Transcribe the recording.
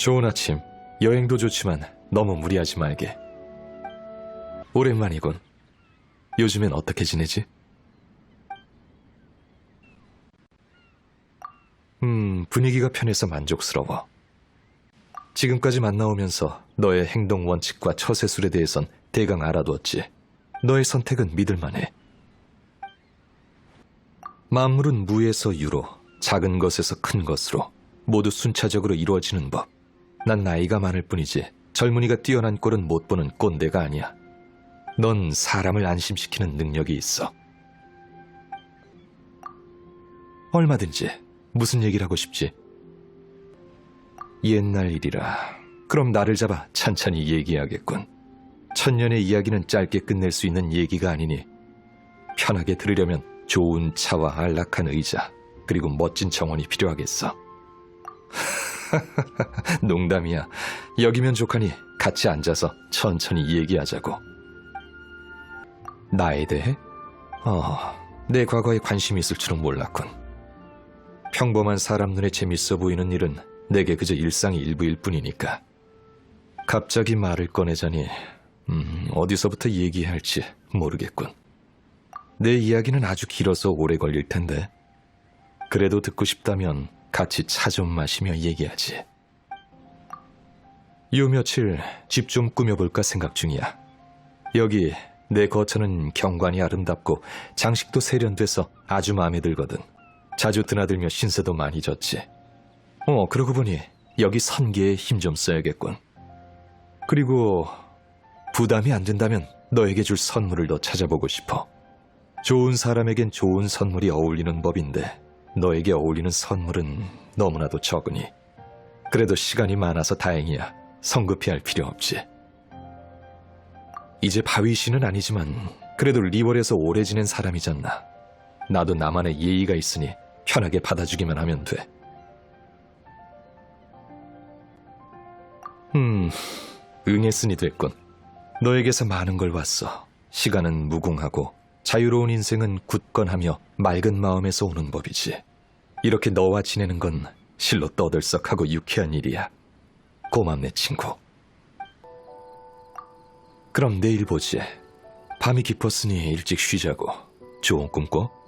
좋은 아침. 여행도 좋지만 너무 무리하지 말게. 오랜만이군. 요즘엔 어떻게 지내지? 음, 분위기가 편해서 만족스러워. 지금까지 만나오면서 너의 행동 원칙과 처세술에 대해선 대강 알아두었지. 너의 선택은 믿을만해. 만물은 무에서 유로, 작은 것에서 큰 것으로 모두 순차적으로 이루어지는 법. 난 나이가 많을 뿐이지 젊은이가 뛰어난 꼴은 못 보는 꼰대가 아니야. 넌 사람을 안심시키는 능력이 있어. 얼마든지 무슨 얘기를 하고 싶지? 옛날 일이라. 그럼 나를 잡아 찬찬히 얘기하겠군. 천년의 이야기는 짧게 끝낼 수 있는 얘기가 아니니 편하게 들으려면 좋은 차와 안락한 의자 그리고 멋진 정원이 필요하겠어. 농담이야. 여기면 족하니 같이 앉아서 천천히 얘기하자고. 나에 대해? 어, 내 과거에 관심이 있을 줄은 몰랐군. 평범한 사람 눈에 재밌어 보이는 일은 내게 그저 일상의 일부일 뿐이니까. 갑자기 말을 꺼내자니, 음, 어디서부터 얘기할지 모르겠군. 내 이야기는 아주 길어서 오래 걸릴 텐데. 그래도 듣고 싶다면 같이 차 좀 마시며 얘기하지. 요 며칠 집 좀 꾸며볼까 생각 중이야. 여기 내 거처는 경관이 아름답고 장식도 세련돼서 아주 마음에 들거든. 자주 드나들며 신세도 많이 졌지. 어, 그러고 보니 여기 선계에 힘 좀 써야겠군. 그리고 부담이 안 된다면 너에게 줄 선물을 더 찾아보고 싶어. 좋은 사람에겐 좋은 선물이 어울리는 법인데 너에게 어울리는 선물은 너무나도 적으니. 그래도 시간이 많아서 다행이야. 성급히 할 필요 없지. 이제 바위 씨는 아니지만 그래도 리월에서 오래 지낸 사람이잖아. 나도 나만의 예의가 있으니 편하게 받아주기만 하면 돼. 음, 응했으니 됐군. 너에게서 많은 걸 봤어. 시간은 무궁하고 자유로운 인생은 굳건하며 맑은 마음에서 오는 법이지. 이렇게 너와 지내는 건 실로 떠들썩하고 유쾌한 일이야. 고맙네, 친구. 그럼 내일 보지. 밤이 깊었으니 일찍 쉬자고. 좋은 꿈 꿔.